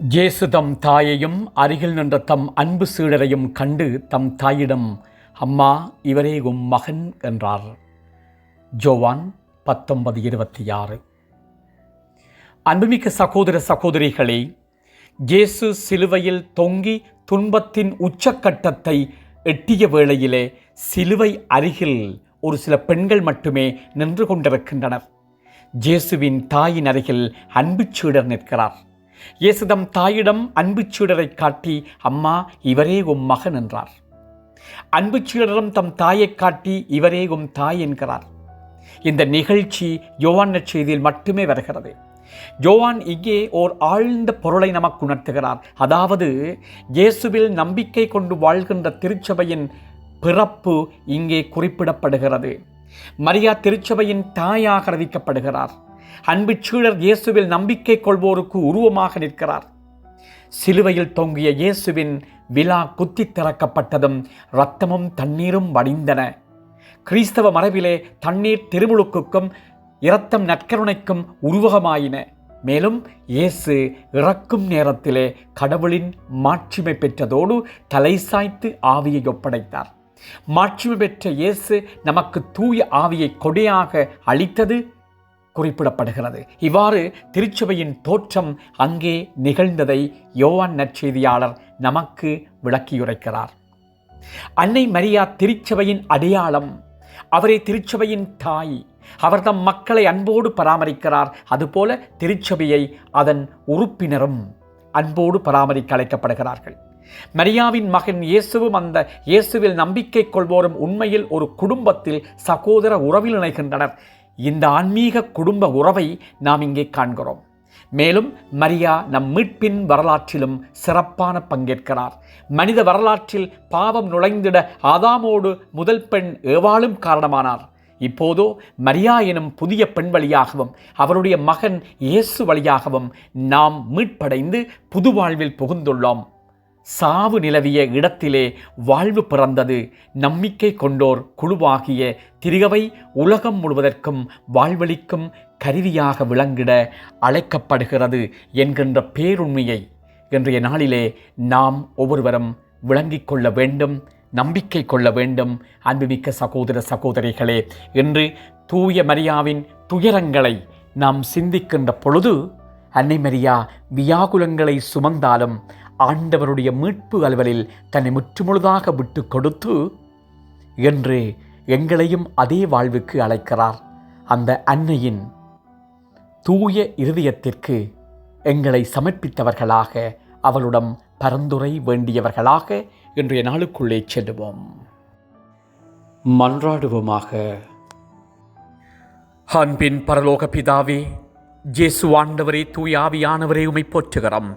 ஜேசு தம் தாயையும் அருகில் நின்ற தம் அன்பு சீடரையும் கண்டு தம் தாயிடம் அம்மா இவரே உம் மகன் என்றார். ஜோவான் பத்தொன்பது இருபத்தி ஆறு அன்புமிக்க சகோதர சகோதரிகளே ஜேசு சிலுவையில் தொங்கி துன்பத்தின் உச்சக்கட்டத்தை எட்டிய வேளையிலே சிலுவை அருகில் ஒரு சில பெண்கள் மட்டுமே நின்று கொண்டிருக்கின்றனர். ஜேசுவின் தாயின் அருகில் அன்பு சீடர் நிற்கிறார். இயேசுதம் தாயிடம் அன்பு சீடரை காட்டி அம்மா இவரே உம் மகன் என்றார். அன்புச் சீடரும் தம் தாயைக் காட்டி இவரே உம் தாய் என்கிறார். இந்த நிகழ்ச்சி யோவான் செய்தியில் மட்டுமே வருகிறது. யோவான் இங்கே ஓர் ஆழ்ந்த பொருளை நமக்கு உணர்த்துகிறார். அதாவது இயேசுவில் நம்பிக்கை கொண்டு வாழ்கின்ற திருச்சபையின் பிறப்பு இங்கே குறிப்பிடப்படுகிறது. மரியா திருச்சபையின் தாயாக அறிவிக்கப்படுகிறார். அன்பு இயேசுவில் நம்பிக்கை கொள்வோருக்கு உருவமாக நிற்கிறார். சிலுவையில் தொங்கிய இயேசுவின் விழா குத்தி திறக்கப்பட்டதும் இரத்தமும் தண்ணீரும் வடிந்தன. கிறிஸ்தவ மரபிலே தண்ணீர் திருமுழுக்குக்கும் இரத்தம் நற்கருணைக்கும் உருவகமாயின. மேலும் இயேசு இறக்கும் நேரத்திலே கடவுளின் மாட்சிமை பெற்றதோடு தலை சாய்த்து ஆவியை ஒப்படைத்தார். மாட்சிமை பெற்ற இயேசு நமக்கு தூய ஆவியை கொடையாக அளித்தது குறிப்பிடப்படுகிறது. இவ்வாறு திருச்சபையின் தோற்றம் அங்கே நிகழ்ந்ததை யோவான் நற்செய்தியாளர் நமக்கு விளக்கியுரைக்கிறார். அன்னை மரியா திருச்சபையின் அடையாளம் அவரே திருச்சபையின் தாய் அவர் தம் மக்களை அன்போடு பராமரிக்கிறார். அதுபோல திருச்சபையை அதன் உறுப்பினரும் அன்போடு பராமரிக்க அழைக்கப்படுகிறார்கள். மரியாவின் மகன் இயேசுவும் அந்த இயேசுவில் நம்பிக்கை கொள்வோரும் உண்மையில் ஒரு குடும்பத்தில் சகோதர உறவில் இணைகின்றனர். இந்த ஆன்மீக குடும்ப உறவை நாம் இங்கே காண்கிறோம். மேலும் மரியா நம் மீட்பின் வரலாற்றிலும் சிறப்பான பங்கேற்கிறார். மனித வரலாற்றில் பாவம் நுழைந்திட ஆதாமோடு முதல் பெண் ஏவாளும் காரணமானார். இப்போதோ மரியா எனும் புதிய பெண் வழியாகவும் அவருடைய மகன் இயேசு வழியாகவும் நாம் மீட்படைந்து புது வாழ்வில் புகுந்துள்ளோம். சாவு நிலவிய இடத்திலே வாழ்வு பிறந்தது நம்பிக்கை கொண்டோர் குழுவாகிய திரிகவை உலகம் முழுவதற்கும் வாழ்வளிக்கும் கருவியாக விளங்கிட அழைக்கப்படுகிறது என்கின்ற பேருண்மையை இன்றைய நாளிலே நாம் ஒவ்வொருவரும் விளங்கிக் கொள்ள வேண்டும் நம்பிக்கை கொள்ள வேண்டும். அன்புமிக்க சகோதர சகோதரிகளே என்று தூய மரியாவின் துயரங்களை நாம் சிந்திக்கின்ற பொழுது அன்னை மரியா வியாகுலங்களை சுமந்தாலும் ஆண்டவருடைய மீட்பு அலுவலில் தன்னை முற்றுமுழுதாக விட்டு கொடுத்து என்று எங்களையும் அதே வாழ்வுக்கு அழைக்கிறார். அந்த அன்னையின் தூய இருதயத்திற்கு எங்களை சமர்ப்பித்தவர்களாக அவளுடன் பரந்துரை வேண்டியவர்களாக இன்றைய நாளுக்குள்ளே செல்லுவோம். மன்றாடுவோமாக. அன்பின் பரலோக பிதாவே ஜேசு ஆண்டவரே தூயாவியானவரே உமை போற்றுகிறோம்.